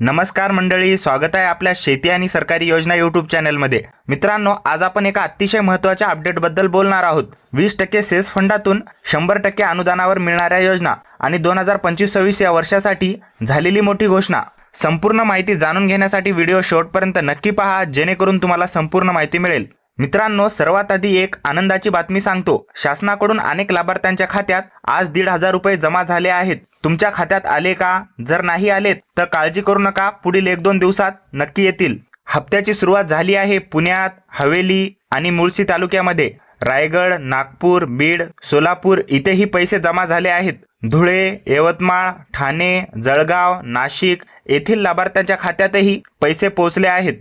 नमस्कार मंडळी स्वागत आहे आपल्या शेती आणि सरकारी योजना युट्यूब चॅनलमध्ये. मित्रांनो आज आपण एका अतिशय महत्त्वाच्या अपडेटबद्दल बोलणार आहोत. वीस टक्के सेस फंडातून शंभर टक्के अनुदानावर मिळणाऱ्या योजना आणि दोन हजार पंचवीस सव्वीस या वर्षासाठी झालेली मोठी घोषणा. संपूर्ण माहिती जाणून घेण्यासाठी व्हिडिओ शेवटपर्यंत नक्की पहा जेणेकरून तुम्हाला संपूर्ण माहिती मिळेल. मित्रांनो सर्वात आधी एक आनंदाची बातमी सांगतो. शासनाकडून अनेक लाभार्थ्यांच्या खात्यात आज दीड हजार रुपये जमा झाले आहेत. तुमच्या खात्यात आले का? जर नाही आलेत तर काळजी करू नका. पुढील एक दोन दिवसात नक्की येतील. हप्त्याची सुरुवात झाली आहे पुण्यात हवेली आणि मुळशी तालुक्यामध्ये. रायगड नागपूर बीड सोलापूर इथेही पैसे जमा झाले आहेत. धुळे यवतमाळ ठाणे जळगाव नाशिक येथील लाभार्थ्यांच्या खात्यातही पैसे पोहोचले आहेत.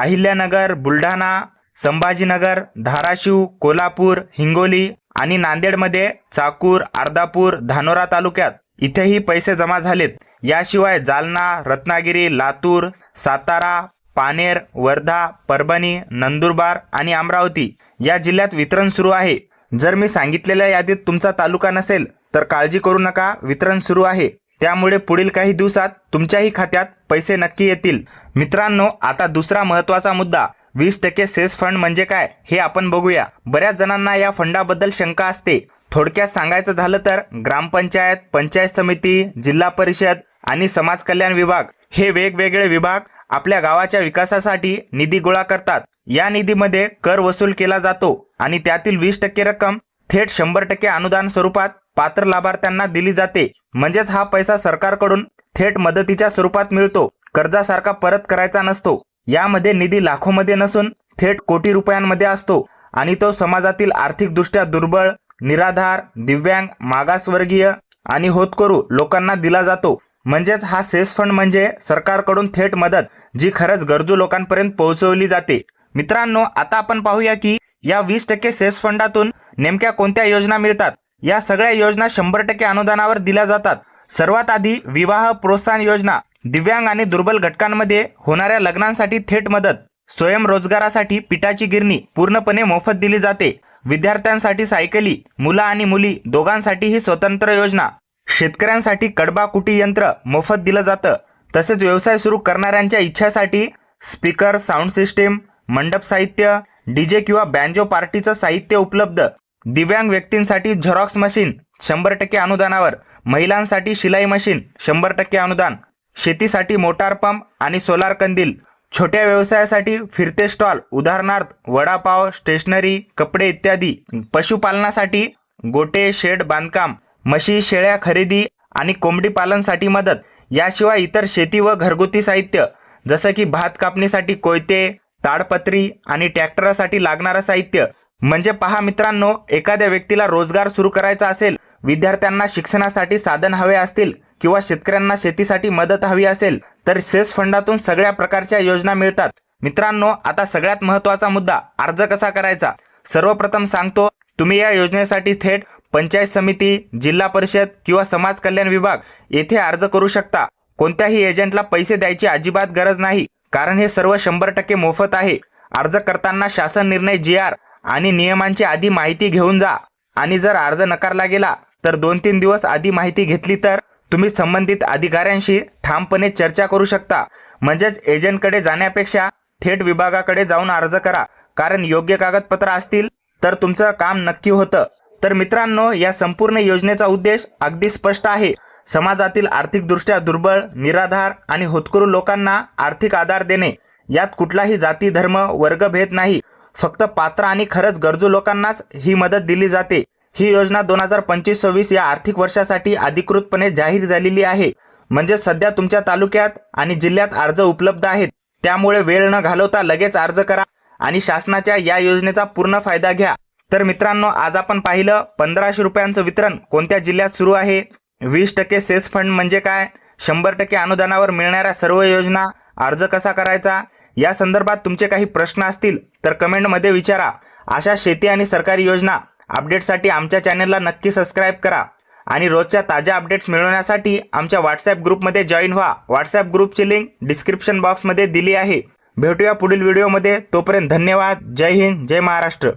अहिल्यानगर बुलढाणा संभाजीनगर धाराशिव कोल्हापूर हिंगोली आणि नांदेडमध्ये चाकूर अर्धापूर धानोरा तालुक्यात इथेही पैसे जमा झालेत. याशिवाय जालना रत्नागिरी लातूर सातारा पानेर वर्धा परभणी नंदुरबार आणि अमरावती या जिल्ह्यात वितरण सुरू आहे. जर मी सांगितलेल्या यादीत तुमचा तालुका नसेल तर काळजी करू नका वितरण सुरू आहे. त्यामुळे पुढील काही दिवसात तुमच्याही खात्यात पैसे नक्की येतील. मित्रांनो आता दुसरा महत्त्वाचा मुद्दा वीस टक्के सेस फंड म्हणजे काय हे आपण बघूया. बऱ्याच जणांना या फंडाबद्दल शंका असते. थोडक्यात सांगायचं झालं तर ग्रामपंचायत पंचायत समिती जिल्हा परिषद आणि समाज कल्याण विभाग हे वेगवेगळे विभाग आपल्या गावाच्या विकासासाठी निधी गोळा करतात. या निधीमध्ये कर वसूल केला जातो आणि त्यातील वीस टक्के रक्कम थेट शंभर टक्के अनुदान स्वरूपात पात्र लाभार्थ्यांना दिली जाते. म्हणजेच हा पैसा सरकारकडून थेट मदतीच्या स्वरूपात मिळतो. कर्जासारखा परत करायचा नसतो. यामध्ये निधी लाखोमध्ये नसून थेट कोटी रुपयांमध्ये असतो. आणि तो समाजातील आर्थिकदृष्ट्या दुर्बळ निराधार दिव्यांग मागासवर्गीय आणि होतकरू लोकांना दिला जातो. म्हणजेच हा सेस फंड म्हणजे सरकारकडून थेट मदत जी खरंच गरजू लोकांपर्यंत पोहोचवली जाते. मित्रांनो आता आपण पाहूया की या वीस टक्के सेस फंडातून नेमक्या कोणत्या योजना मिळतात? या सगळ्या योजना शंभर टक्के अनुदानावर दिल्या जातात. सर्वात आधी विवाह प्रोत्साहन योजना दिव्यांग आणि दुर्बल घटकांमध्ये होणाऱ्या लग्नांसाठी थेट मदत स्वयंरोजगारासाठी पिठाची गिरणी पूर्णपणे मोफत दिली जाते. विद्यार्थ्यांसाठी सायकली मुलं आणि मुली दोघांसाठी ही स्वतंत्र योजना. शेतकऱ्यांसाठी कडबा कुटी यंत्र मोफत दिलं जातं. तसेच व्यवसाय सुरू करणाऱ्यांच्या इच्छासाठी स्पीकर साऊंड सिस्टीम मंडप साहित्य डीजे किंवा बँजो पार्टीचं साहित्य उपलब्ध. दिव्यांग व्यक्तींसाठी झेरॉक्स मशीन शंभर टक्के अनुदानावर. महिलांसाठी शिलाई मशीन शंभर टक्के अनुदान. शेतीसाठी मोटार पंप आणि सोलार कंदील. छोट्या व्यवसायासाठी फिरते स्टॉल उदाहरणार्थ वडापाव स्टेशनरी कपडे इत्यादी. पशुपालनासाठी गोटे शेड बांधकाम म्हशी शेळ्या खरेदी आणि कोंबडी पालनसाठी मदत. याशिवाय इतर शेती व घरगुती साहित्य जसं की भात कापणीसाठी कोयते ताडपत्री आणि ट्रॅक्टरसाठी लागणारं साहित्य. म्हणजे पहा मित्रांनो एखाद्या व्यक्तीला रोजगार सुरू करायचा असेल विद्यार्थ्यांना शिक्षणासाठी साधन हवे असतील किंवा शेतकऱ्यांना शेतीसाठी मदत हवी असेल तर सेस फंडातून सगळ्या प्रकारच्या योजना मिळतात. मित्रांनो आता सगळ्यात महत्त्वाचा मुद्दा अर्ज कसा करायचा? सर्वप्रथम सांगतो तुम्ही या योजनेसाठी थेट पंचायत समिती जिल्हा परिषद किंवा समाज कल्याण विभाग येथे अर्ज करू शकता. कोणत्याही एजंटला पैसे द्यायची अजिबात गरज नाही कारण हे सर्व शंभर टक्के मोफत आहे. अर्ज करताना शासन निर्णय जी आर आणि नियमांची आधी माहिती घेऊन जा. आणि जर अर्ज नकारला गेला तर दोन तीन दिवस आधी माहिती घेतली तर तुम्ही संबंधित अधिकाऱ्यांशी ठामपणे चर्चा करू शकता. म्हणजेच एजंटकडे जाण्यापेक्षा थेट विभागाकडे जाऊन अर्ज करा. कारण योग्य कागदपत्र असतील तर तुमचं काम नक्की होतं. तर मित्रांनो या संपूर्ण योजनेचा उद्देश अगदी स्पष्ट आहे. समाजातील आर्थिकदृष्ट्या दुर्बळ निराधार आणि होतकरू लोकांना आर्थिक आधार देणे. यात कुठलाही जाती धर्म वर्गभेद नाही. फक्त पात्र आणि खरंच गरजू लोकांनाच ही मदत दिली जाते. ही योजना दोन हजार पंचवीस सव्वीस या आर्थिक वर्षासाठी अधिकृतपणे जाहीर झालेली आहे. म्हणजे सध्या तुमच्या तालुक्यात आणि जिल्ह्यात अर्ज उपलब्ध आहेत. त्यामुळे वेळ न घालवता लगेच अर्ज करा आणि शासनाच्या या योजनेचा पूर्ण फायदा घ्या. तर मित्रांनो आज आपण पाहिलं पंधराशे रुपयांचं वितरण कोणत्या जिल्ह्यात सुरू आहे? वीस टक्के सेस फंड म्हणजे काय? शंभर टक्के अनुदानावर मिळणाऱ्या सर्व योजना अर्ज कसा करायचा? या संदर्भात तुमचे काही प्रश्न असतील तर कमेंटमध्ये विचारा. अशा शेती आणि सरकारी योजना अपडेटसाठी आमच्या चॅनलला नक्की सबस्क्राईब करा आणि रोजच्या ताज्या अपडेट्स मिळवण्यासाठी आमच्या व्हॉट्सॲप ग्रुपमध्ये जॉईन व्हा. व्हॉट्सॲप ग्रुपची लिंक डिस्क्रिप्शन बॉक्समध्ये दिली आहे. भेटूया पुढील व्हिडिओमध्ये. तोपर्यंत धन्यवाद. जय हिंद. जय महाराष्ट्र.